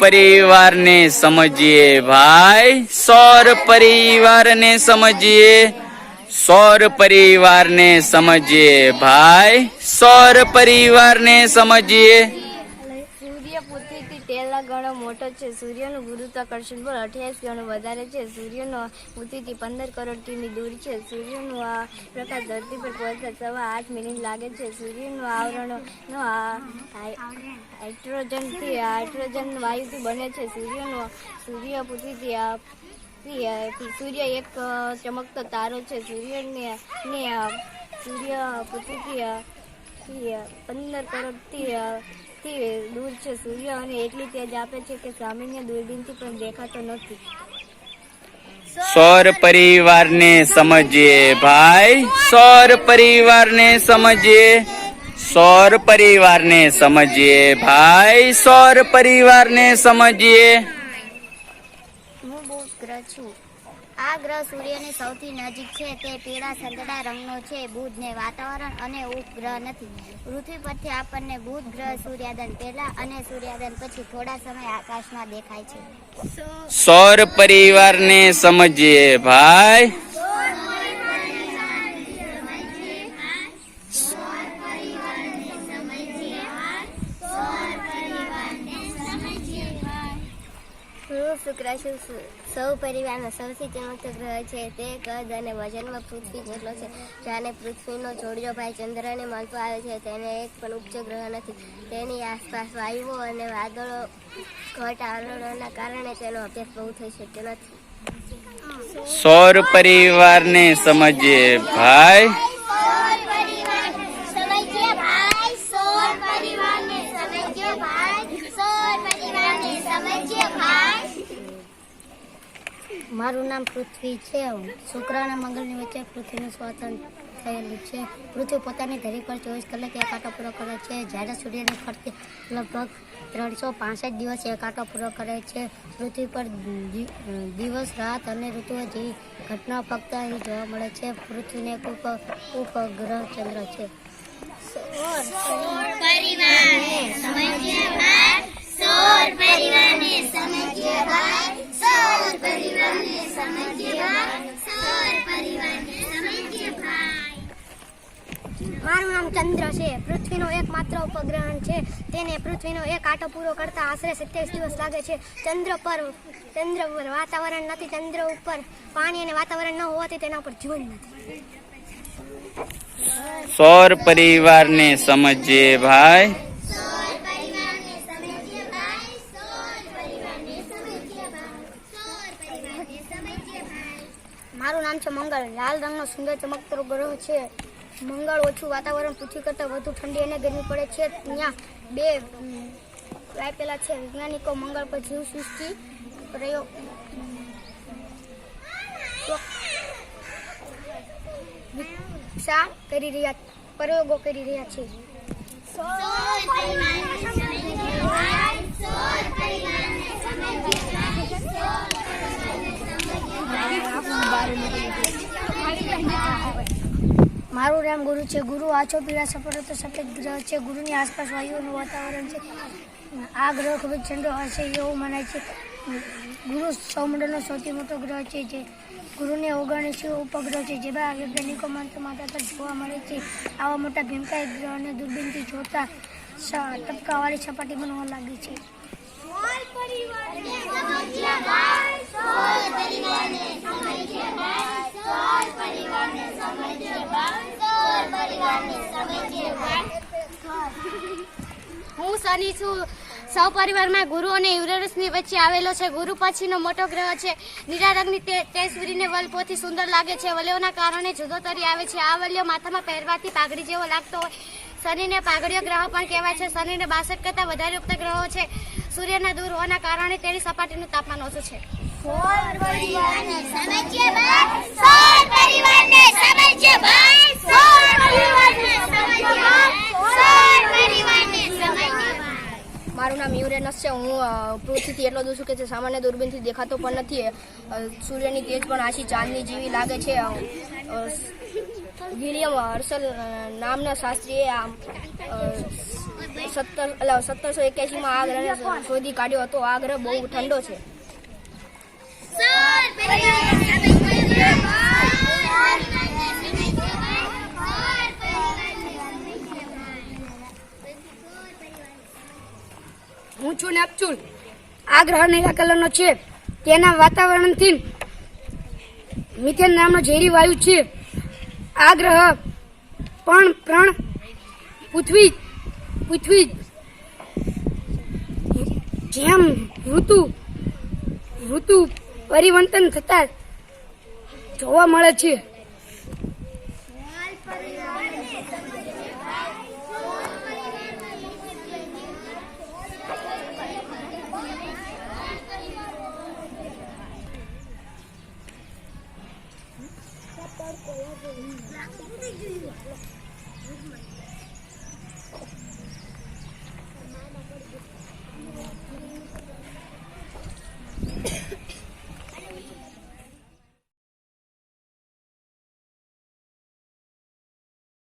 પરિવારને સમજીએ ભાઈ સૌર પરિવારને સમજીએ સૌર પરિવારને સમજીએ ભાઈ સૌર પરિવારને સમજીએ. તેરલા ગણો મોટો છે. સૂર્યનું ગુરુત્વાકર્ષણ બળ અઠ્યાવીસ ગણો વધારે છે. સૂર્યનો પૃથ્વીથી પંદર કરોડ કિમી દૂર છે. સૂર્યનું આ પ્રકાશ ધરતી પર પહોંચતા સવા આઠ મિનિટ લાગે છે. સૂર્યનું આવરણનો હાઇડ્રોજનથી હાઇડ્રોજન વાયુથી બને છે. સૂર્યનો સૂર્ય પૃથ્વીથી સૂર્ય એક ચમકતો તારો છે. સૂર્યને સૂર્ય પૃથ્વીથી થી, પંદર કરોડથી થી દૂર છે. સૂર્ય અને એટલી તેજ આપે છે કે સામાન્ય દૂરબીનથી પણ દેખાતો નથી. સૌર પરિવારને સમજીએ ભાઈ. સૌર પરિવારને સમજીએ. સૌર પરિવારને સમજીએ ભાઈ. સૌર પરિવારને સમજીએ. હું બહુ છું. આ ગ્રહ સૂર્યની સૌથી નજીક છે. તે પીળા સંતળા રંગનો છે. બુધને વાતાવરણ અને ઉપગ્રહ નથી. પૃથ્વી પરથી આપણને બુધ ગ્રહ સૂર્યાદન પહેલા અને સૂર્યાદન પછી થોડા સમય આકાશમાં દેખાય છે. સૌર પરિવારને સમજીએ ભાઈ. હું શુક્ર સૌ પરિવારનો સૌથી ચમકતો ગ્રહ છે તે કદ અને વજનમાં પૃથ્વી જેટલો છે, જાણે પૃથ્વીનો જોડિયો ભાઈ ચંદ્રને મળતો આવે છે. તેને એક પણ ઉપગ્રહ નથી. તેની આસપાસ વાયુઓ અને વાદળો ઘટ આવરણોના કારણે તેનો અભ્યાસ બહુ થઈ શક્યો નથી. સૌર પરિવારને સમજીએ, ભાઈ. મારું નામ પૃથ્વી છે. શુક્ર મંગળની વચ્ચે પૃથ્વીનું સ્વતંત્ર થયેલું છે. પૃથ્વી પોતાની ધરી પર ચોવીસ કલાક એક આંટો પૂરો કરે છે. જ્યારે સૂર્યની ફરતે લગભગ ત્રણસો પાસઠ દિવસ એક આંટો પૂરો કરે છે. પૃથ્વી પર દિવસ, રાત અને ઋતુઓ જેવી ઘટના ફક્ત અહીં જોવા મળે છે. પૃથ્વીને એક ઉપ, ઉપગ્રહ ચંદ્ર છે. મારું નામ ચંદ્ર છે. પૃથ્વીનો એકમાત્ર ઉપગ્રહ છે. તેને પૃથ્વીનો એક આંટો પૂરો કરતા આશરે સત્યાવીસ દિવસ લાગે છે. ચંદ્ર પર ચંદ્ર પર વાતાવરણ નથી. ચંદ્ર ઉપર પાણી અને વાતાવરણ ન હોવાથી તેના ઉપર જીવન નથી. સૌર પરિવારને સમજીએ ભાઈ. મારું નામ છે મંગળ લાલ રંગનો સુંદર ચમકતો ગ્રહ છે. મંગળ ઓછું વાતાવરણ પૃથ્વી કરતાં વધુ ઠંડી અને ગરમી પડે છે. ત્યાં બે આપેલા છે. વૈજ્ઞાનિકો મંગળ પર જીવ સૃષ્ટિ પ્રયોગ કરી રહ્યા, પ્રયોગો કરી રહ્યા છે. મારું નામ ગુરુ છે. ગુરુ આછો પીળા સફળ તો સફેદ ગ્રહ છે. ગુરુની આસપાસ વાયુનું વાતાવરણ છે. આ ગ્રહ ખૂબ જ હશે એવું મનાય છે. ગુરુ સૌમંડળનો સૌથી મોટો ગ્રહ છે જે ગુરુને ઓગણીસો ઉપગ્રહ છે. જેમાં વૈજ્ઞાનિકો મંત્ર માતા પર જોવા મળે છે. આવા મોટા ભીમકાય ગ્રહને દૂરબીનથી જોતા ટપકાવાળી સપાટી બનવા લાગી છે. હું શનિ છું. સૌ પરિવારમાં ગુરુ અને યુરેનસની વચ્ચે આવેલો છે. ગુરુ પછીનો મોટો ગ્રહ છે. નીલા રંગની તે તે સૂર્યને વલ્પોથી સુંદર લાગે છે. વલ્યોના કારણે જુદો તરી આવે છે. આ વલ્યો માથામાં પહેરવાથી પાઘડી જેવો લાગતો હોય. શનિને પાઘડીઓ ગ્રહ પણ કહેવાય છે. શનિને બાસઠ કરતાં વધારે ઉક્ત ગ્રહો છે. સૂર્યના દૂર હોવાના કારણે તેની સપાટીનું તાપમાન ઓછું છે. મારું નામ યુરેનસ છે. હું પૃથ્વીથી એટલો દૂર છું કે સામાન્ય દૂરબીનથી દેખાતો પણ નથી. સૂર્યની તેજ પણ આછી ચાંદની જેવી લાગે છે. વિલિયમ હર્સલ નામના શાસ્ત્રીએ આ સત્તર એટલે સત્તરસો એક્યાસીમાં આ ગ્રહને શોધી કાઢ્યો હતો. આ ગ્રહ બહુ ઠંડો છે. છું નેપચ્યુન. આ ગ્રહ નીલા કલરનો છે. તેના વાતાવરણથી મિથેન નામનો ઝેરી વાયુ છે. આ ગ્રહ પણ પ્રણ પૃથ્વી પૃથ્વી જેમ ઋતુ ઋતુ પરિવર્તન થતા જોવા મળે છે.